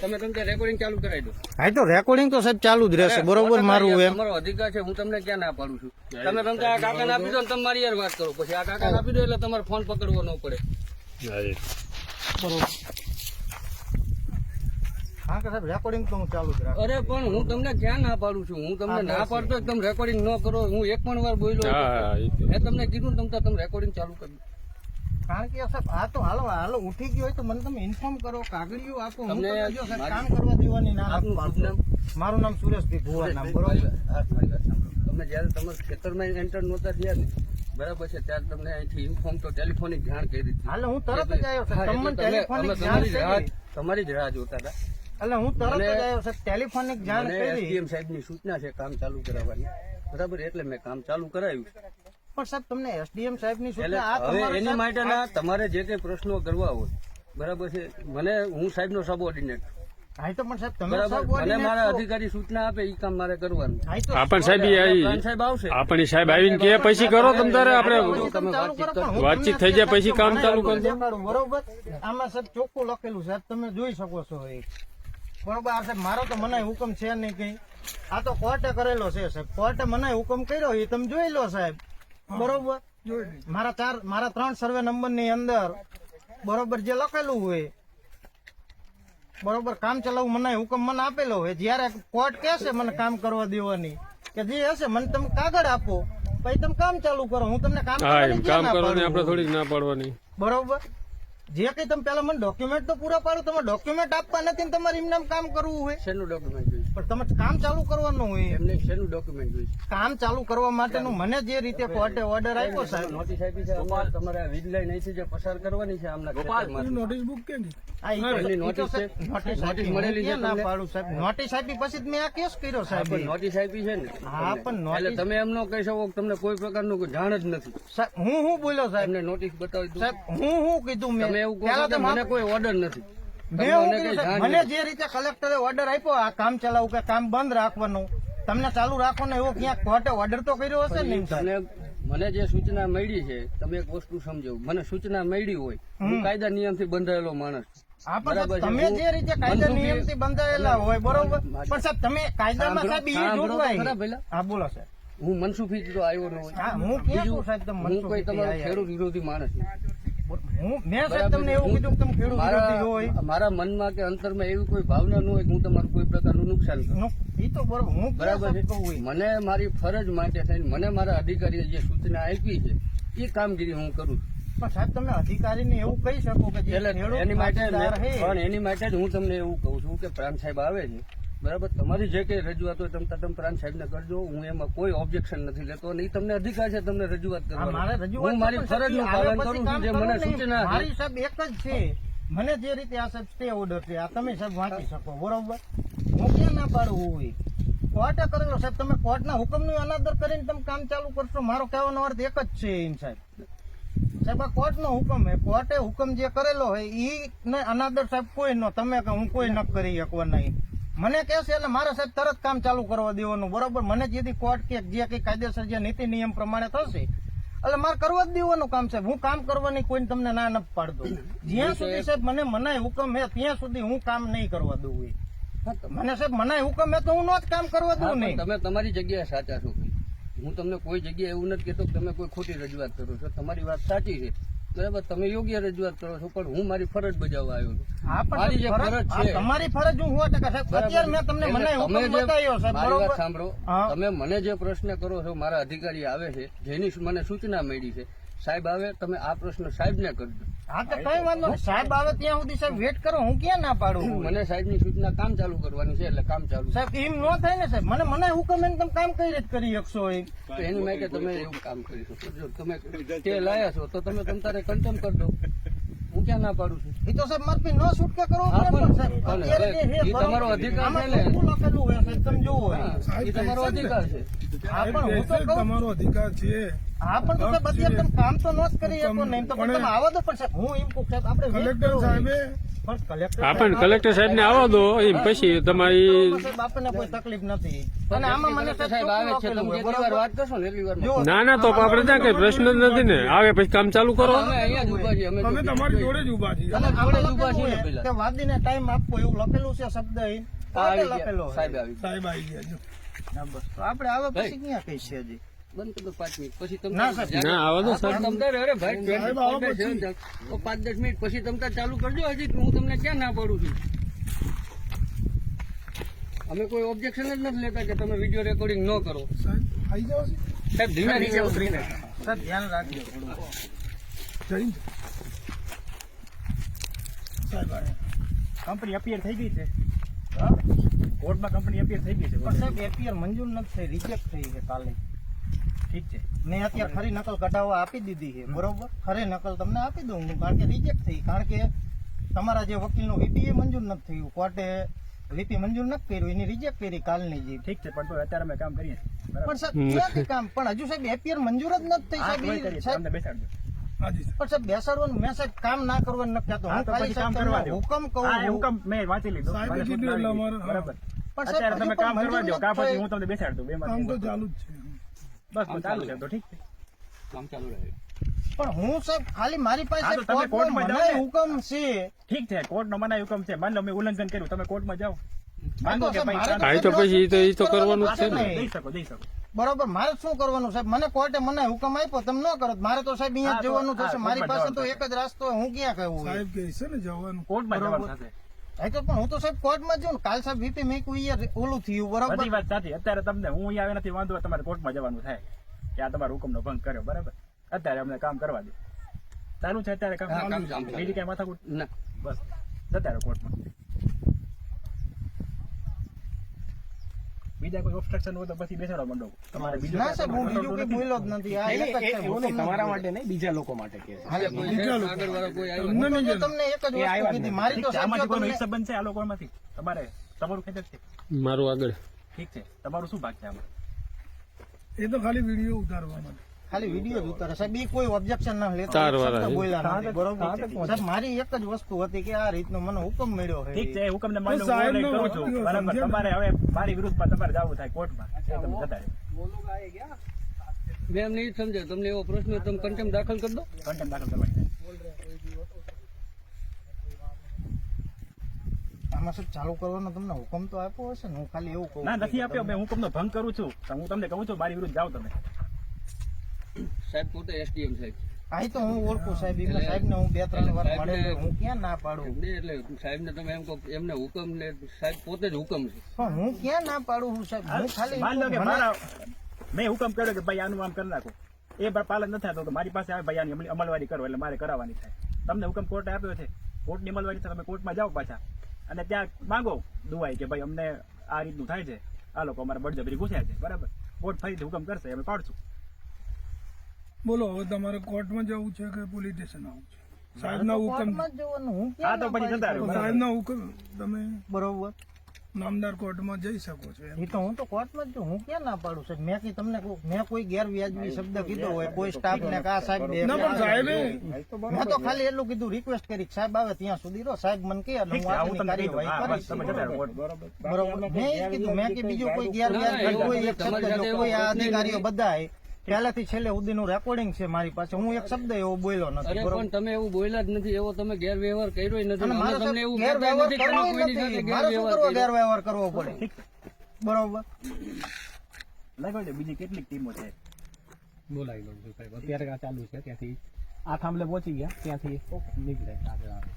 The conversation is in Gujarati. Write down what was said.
તમે તમને રેકોર્ડિંગ ચાલુ કરાવી દો. હા તો રેકોર્ડિંગ તો સાહેબ ચાલુ જ રહેશે. બરોબર મારું એમ. તમારો અધિકાર છે હું તમને ક્યાં ના પાડું છું? તમે તમને આ કાકાને આપી દો ને તમે મારી યાર વાત કરો. પછી આ કાકાને આપી દો એટલે તમારે ફોન પકડવો ન પડે. બરોબર. હા કે સાહેબ રેકોર્ડિંગ તો ચાલુ જ અરે પણ હું તમને ક્યાં ના પાડું છું? હું તમને ના પાડતો તમે રેકોર્ડિંગ ન કરો. હું એક પણ વાર બોલ્યો મેં તમને કીધું તમે તમે રેકોર્ડિંગ ચાલુ કરી કારણ કે સાહેબ આ તો હાલો હાલો ઉઠી ગયો હોય તો મને તમે ઇન્ફોર્મ કરો કાગળિયું આપો હું તમને જો સાહેબ કામ કરવા દેવાની ના. મારું નામ સુરેશભાઈ ભુવા નામ બરોબર. તમે જ્યારે તમારા ખેતરમાં એન્ટર નહોતા થયા ને બરાબર છે ત્યારે તમને અહીંથી ઇન્ફોર્મ તો ટેલિફોનિક જાણ કરી દીધી. હાલે હું તરત જ આવ્યો તમને ટેલિફોનિક જાણ કરી. તમારી જ રાહ જોતા હતા. એટલે હું તરત જ આવ્યો સર ટેલિફોનિક જાણ કરી. એસડીએમ સાહેબની સૂચના છે કામ ચાલુ કરાવવાની. બરાબર એટલે મેં કામ ચાલુ કરાવ્યું. પણ સાહેબ તમને એસડીએમ સાહેબની સૂચના આ હવે એની માટેના તમારે જે કઈ પ્રશ્નો કરવા હોય બરાબર છે? મને હું સાહેબનો સાહેબ તમે બરાબર? મારા અધિકારી સૂચના આપે એ કામ મારે કરવાનું. હા, એ તો આપણ સાહેબ ઈ સાહેબ આવશે. સાહેબ આવીને કે પછી કરો તમ તારે આપણે પછી તમે ચાલુ કરો, પણ હું વાતચીત થઈ જાય પછી કામ ચાલુ કરી બરોબર? આમાં સાહેબ ચોખ્ખું લખેલું સાહેબ તમે જોઈ શકો છો બરોબર આ સાહેબ મારો તો મને હુકમ છે નહીં કઈ. આ તો કોર્ટે કરેલો છે સાહેબ. કોર્ટે મને હુકમ કર્યો એ તમે જોઈ લો સાહેબ. બરોબર? મારા ચાર મારા ત્રણ સર્વે નંબરની અંદર બરોબર જે લખેલું હોય બરોબર કામ ચલાવું મને હુકમ મને આપેલો હોય જયારે કોર્ટ કહેશે મને કામ કરવા દેવાની કે જે હશે મને તમે કાગળ આપો પછી તમે કામ ચાલુ કરો હું તમને કામ કામ કરવાની આપણે થોડીક ના પાડવાની. બરોબર? જે કઈ તમે પેલા મને ડોક્યુમેન્ટ તો પૂરા પાડો તમે ડોક્યુમેન્ટ આપવા નથી તમારે એમને કામ કરવું હોય. શેનું ડોક્યુમેન્ટ જોઈએ? પણ તમે કામ ચાલુ કરવાનું હોય. એમને શેનું ડોક્યુમેન્ટ જોઈએ? કામ ચાલુ કરવા માટેનું મને જે રીતે કોર્ટે ઓર્ડર આપ્યો સાહેબ. નોટિસ આપી છે તમારે આ વીજ લાઈન અહીંથી જે પસાર કરવાની છે આમના ગોપાલ એમની નોટિસ સાહેબ છે? નોટિસ નોટિસ મળેલી છે ના પાડું સાહેબ? નોટિસ આપી પછી મેં આ કેસ કર્યો સાહેબ. નોટિસ આપી છે ને. હા, પણ નોટિસ- એટલે તમે એમ ન કહી શકો તમને કોઈ પ્રકારનું જાણ જ નથી. સાહેબ હું હું બોલ્યો સાહેબ? નોટિસ બતાવી દઉં સાહેબ હું હું કીધું મેં? તમે એવું કહો કે મને કોઈ ઓર્ડર નથી. મને જે રીતે કલેક્ટરે ઓર્ડર આપ્યો આ કામ ચલાવું કે કામ બંધ રાખવાનું તમને ચાલુ રાખવાનું એવો ક્યાંક કોર્ટે ઓર્ડર તો કર્યો હશે ને મને જે સૂચના મળી છે તમે એક વસ્તુ સમજો. મને સૂચના મળી હોય હું કાયદા નિયમથી બંધાયેલો માણસ. તમે જે રીતે કાયદા નિયમ નિયમથી બંધાયેલા હોય બરોબર? પણ સાહેબ તમે કાયદામાં સાહેબ ખરા પહેલા. હા બોલો સાહેબ. હું મનસુખી તો આવ્યો ન હોય. હું કોઈ તમારો ખેડૂત વિરોધી માણસ. હું મેં સાહેબ તમને એવું કીધું કે તમે ખેડૂત વિરોધી હોય. મારા મનમાં કે અંતરમાં એવી કોઈ ભાવના ન હોય કે હું તમારું કોઈ પ્રકારનું નુકસાન કરું. એ તો બરોબર હું બરાબર છે? મને મારી ફરજ માટે થઈને મને મારા અધિકારીએ જે સૂચના આપી છે એ કામગીરી હું કરું છું. પણ સાહેબ તમે અધિકારીને એવું કહી શકો કે એટલે એની માટે પણ એની માટે જ હું તમને એવું કહું છું કે પ્રાંત સાહેબ આવે છે. બરાબર? તમારી જે કઈ રજૂઆત હોય તમે તદ્દન પ્રાંત સાહેબને કરજો. હું એમાં કોઈ ઓબ્જેક્શન નથી લેતો નહીં તમને અધિકાર છે તમને રજૂઆત કરવાનો. રજૂઆત હું મારી ફરજનું પાલન કરું છું જે મને સૂચના મારી સાહેબ એક જ છે. મને જે રીતે આ સાહેબ સ્ટે ઓર્ડર છે આ તમે સાહેબ વાંચી શકો બરોબર? હું ક્યાં ના પાડું હોય કોર્ટે કરેલો સાહેબ તમે કોર્ટના હુકમનું અનાદર કરીને તમે કામ ચાલુ કરશો. મારો કહેવાનો અર્થ એક જ છે એમ સાહેબ. સાહેબ આ કોર્ટનો હુકમ હે કોર્ટે હુકમ જે કરેલો હોય ઈ ને અનાદર સાહેબ કોઈ ન તમે કે હું કોઈ ન કરી શકવા નહીં. મને કહેશે એટલે મારે સાહેબ તરત કામ ચાલુ કરવા દેવાનું બરોબર? મને જેથી કોર્ટ કે જે કઈ કાયદેસર જે નીતિ નિયમ પ્રમાણે થશે એટલે મારે કરવા જ દેવાનું કામ સાહેબ. હું કામ કરવાની કોઈને તમને ના ન પાડતો. જ્યાં સુધી સાહેબ. મને મનાય હુકમ હે ત્યાં સુધી હું કામ નહીં કરવા દઉં એ. મને સાહેબ મનાય હુકમ હે તો હું નો જ કામ કરવા દઉં નહીં. તમે તમારી જગ્યાએ સાચા છો. હું તમને કોઈ જગ્યાએ એવું નથી કહેતો કે તમે કોઈ ખોટી રજૂઆત કરો છો. તમારી વાત સાચી છે. બરાબર તમે યોગ્ય રજૂઆત કરો છો પણ હું મારી ફરજ બજાવવા આવ્યો છું. મારી જે ફરજ- છે તમારી ફરજ હું સો અત્યારે મેં તમને મને હુકમ બતાવ્યો સાહેબ મારી વાત બરોબર? સાંભળો. તમે મને જે પ્રશ્ન કરો છો મારા અધિકારી આવે છે જેની મને સૂચના મળી છે સાહેબ આવે તમે આ પ્રશ્ન સાહેબને કરજો હા તો કઈ વાંધો સાહેબ આવે ત્યાં સુધી સાહેબ વેટ કરો. હું ક્યાં ના પાડું? મને સાહેબની સૂચના કામ ચાલુ કરવાની છે એટલે કામ ચાલુ. સાહેબ એમ નો થાય ને સાહેબ. મને મને હુકમ એને તમે કામ કઈ રીતે કરી શકશો એમ? તો એની માટે તમે એવું કામ કરી શકો. જો તમે તે લાયા છો તો તમે તમ તારે કન્ટેમ કરી દો. હું ક્યાં ના પાડું છું? એ તો સાહેબ મારથી ન છૂટકે કરો સાહેબ. એ તમારો અધિકાર છે ને. લખેલું હોય સાહેબ? તમે જોવો એ તમારો અધિકાર છે. તમારો અધિકાર છે. હા પણ તમે બધી તમે કામ તો ન જ કરી શકો નહીં તો પણ તમે આવો તો પડશે હું એમ કહું સાહેબ આપણે કલેક્ટર સાહેબે કલેક્ટર હા પણ કલેક્ટર સાહેબ ને આવો દો એમ પછી તમારી આપણને કોઈ તકલીફ નથી. અને આમાં મને સાહેબ આવે છે તમે જેટલી વાર વાત કરશો ને એટલી વાર ના ના તો આપણે ત્યાં કઈ પ્રશ્ન જ નથી. ને. આવે પછી કામ ચાલુ કરો. અમે અહીંયા જ ઊભા છીએ અમે અમે તમારી જોડે જ ઊભા છીએ. આપણે છીએ વાદીને ટાઈમ આપવો એવું લખેલું છે શબ્દ લખેલો સાહેબ આવી સાહેબ આવી ગયા જો. ના, તો આપણે આવે પછી ક્યાં કઈ છે હજી? બંધ કરી પાંચ મિનિટ. પછી તમે ના, સાહેબ. ના સાહેબ. પણ અરે ભાઈ સાહેબ, આવો પાંચ દસ તો પાંચ દસ મિનિટ પછી તમતા ચાલુ કરજો હજી હું તમને ક્યાં ના પાડું છું? અમે કોઈ ઓબ્જેક્શન જ નથી લેતા કે તમે વીડિયો રેકોર્ડિંગ ન કરો. સાહેબ ધીમે નીચે ઉતરીને સાહેબ ધ્યાન રાખજો થોડું. કંપની અપિયર થઈ ગઈ છે? કોર્ટમાં કંપની અપિયર થઈ ગઈ છે પણ સાહેબ એપીઆર મંજૂર નથી થઈ રિજેક્ટ થઈ છે કાલે. ઠીક છે. મેં અત્યારે ખરી નકલ કઢાવવા આપી દીધી છે બરોબર? ખરી નકલ તમને આપી દઉં હું કારણ કે રિજેક્ટ થઈ. કારણ કે તમારા જે વકીલનું વીપી એ મંજૂર નથી થયું. કોર્ટે વીપી મંજૂર નથી કર્યું એની રિજેક્ટ કરી કાલની જે. ઠીક છે પણ અત્યારે અમે કામ કરીએ. પણ સાહેબ કામ? પણ હજુ સાહેબ એપીઆર મંજૂર જ નથી થઈ સાહેબ બેસાડજો પણ સાહેબ બેસાડવાનું મેં સાહેબ કામ ના કરવાનું નથી કહેતો હું ખાલી કામ સાહેબ કરવા હુકમ કહું હા એ છું. હુકમ મેં વાંચી લીધો. સાહેબે મને કીધું સૂચના એટલે આવી ગઈ. અમારે, હા. બરાબર. પણ સાહેબ તમે કામ કરવા દો. કા પછી હું તમને બેસાડ. દઉં કામ તો ચાલુ જ છે. બસ ચાલુ છે તો ઠીક છે. કામ ચાલુ રહે. પણ હું સાહેબ ખાલી મારી પાસે તમે કોર્ટમાં જાઓ હુકમ છે. ઠીક છે કોર્ટનો મનાઈ હુકમ છે. માન લો મેં ઉલ્લંઘન કર્યું. તમે કોર્ટમાં જાઓ. ભાઈ મારે કામ- હા, એ તો પછી તો- ઈ તો કરવાનું છે ને. જઈ શકો જઈ શકો. બરોબર મારે શું કરવાનું સાહેબ? મને કોર્ટે મને હુકમ આપ્યો તમે ન કરો. મારે તો સાહેબ અહીંયા જવાનું થશે. મારી પાસે તો એક જ રાસ્તો હું ક્યાં કહું સાહેબ કે છે ને જવાનું. કોર્ટમાં. જવાનું થશે હા તો પણ હું તો સાહેબ કોર્ટમાં જાઉં કાલ સાહેબ વીપી મેં કોઈ ઓલું થયું બરોબર? બધી વાત સાચી. અત્યારે તમને હું અહીંયા આવ્યો નથી વાંધો તમારે કોર્ટમાં જવાનું થાય. કે આ તમારા હુકમનો ભંગ કર્યો બરાબર? અત્યારે અમને કામ કરવા દે. તારું છે અત્યારે કામ. બીજી કઈ માથાકૂટ? બસ. જતા રહો કોર્ટમાં. બીજા કોઈ ઓબ્સ્ટ્રક્શન હોય તો પછી બેસાડો મંડો તમારે બીજું ના સાહેબ હું બીજું કઈ બોલ્યો જ નથી. આ એક જ છે તમારા માટે નહીં બીજા લોકો માટે કે છે. હાલે કોઈ છે? આગળ વાળા કોઈ આવ્યો જો તમને એક જ વસ્તુ કીધી. મારી તો છે, આમાંથી કોઈનો હિસ્સો બનશે આ લોકોમાંથી? તમારે તમારું ખેતર છે? મારું આગળ. ઠીક છે તમારું શું ભાગ છે આમાં? એ તો ખાલી વીડિયો ઉતારવા માટે. ખાલી વીડિયો જ ઉતારે. સાહેબ ઈ કોઈ ઓબ્જેક્શન ના લેતા. બોલ્યા બરોબર સાહેબ મારી એક જ વસ્તુ હતી કે આ રીતનો મને હુકમ મળ્યો છે ઠીક છે હુકમ ને કરું છું. બરાબર તમારે હવે મારી વિરુદ્ધમાં તમારે જવું થાય કોર્ટમાં. તમે જતા રહો મેં એમને ઈ જ સમજાવ્યું તમને એવો પ્રશ્ન તમે કન્ટેમ દાખલ કરી દો. કન્ટેમ દાખલ કરવાની આમાં શું ચાલુ કરવાનો તમને હુકમ તો આપ્યો હશે ને? હું ખાલી એવું કહું ના નથી આપ્યો. મેં હુકમનો ભંગ કરું છું. હું તમને કહું છું મારી વિરુદ્ધ જાઓ તમે. સાહેબ પોતે એસડીએમ સાહેબ. આ તો હું ઓળખું સાહેબ એમને સાહેબ ને હું બે ત્રણ વાર મળેલો હું ક્યાં ના પાડું? એટલે સાહેબ ને તમે એમ કહો એમને હુકમ ને સાહેબ પોતે જ હુકમ છે. પણ હું ક્યાં ના પાડું હું સાહેબ? હું ખાલી માન લો કે મારા મેં હુકમ કર્યો કે ભાઈ આનું આમ કરી નાખો. એ પાલન નથી થતું તો મારી પાસે આવે ભાઈ આની અમલવારી કરો એટલે મારે કરાવવાની થાય. તમને હુકમ કોર્ટે આપ્યો છે. કોર્ટની અમલવારી છે તમે કોર્ટમાં જાઓ પાછા. અને ત્યાં માંગો દુવાઈ કે ભાઈ અમને આ રીતનું થાય છે. આ લોકો અમારે બળજબરી ઘૂસ્યા છે. બરાબર? કોર્ટ ફરીથી હુકમ કરશે અમે પાડશું. બોલો હવે તમારે કોર્ટમાં જવું છે કે પોલીસ સ્ટેશન આવવું છે? સાહેબના હુકમ કોર્ટમાં હું તો પછી સાહેબના હુકમ તમે બરોબર. નામદાર કોર્ટમાં જઈ શકો છો એ તો હું તો કોર્ટમાં જ છું. હું ક્યાં ના પાડું સાહેબ? મેં કી તમને કહું, મેં કોઈ ગેરવ્યાજબી શબ્દ કીધો હોય કોઈ સ્ટાફ ને કા સાહેબ બે ના પણ સાહેબ મેં તો ખાલી એટલું કીધું રિક્વેસ્ટ કરી સાહેબ આવે ત્યાં સુધી રહો. સાહેબ મને કે એટલે હું છે. બરોબર. મેં કીધું મેં કે બીજું કોઈ ગેરવ્યાજબી ગેરવ્યાજ કોઈ એક શબ્દ કોઈ આ અધિકારીઓ બધાય પહેલાથી છેલ્લે સુધીનું રેકોર્ડિંગ છે મારી પાસે. હું એક શબ્દ એવો બોલ્યો નથી પણ તમે એવું બોલ્યા જ નથી. એવો તમે ગેરવ્યવહાર કર્યો નથી. તમને એવું ગેરવ્યવહાર કરવો પડે. બરોબર? લગાવી દો બીજી કેટલીક ટીમો છે? બોલાવી લઉં સાહેબ. અત્યારે આ ચાલુ છે ત્યાંથી. આ થાંભલે પહોંચી ગયા ત્યાંથી નીકળે આગળ આવે.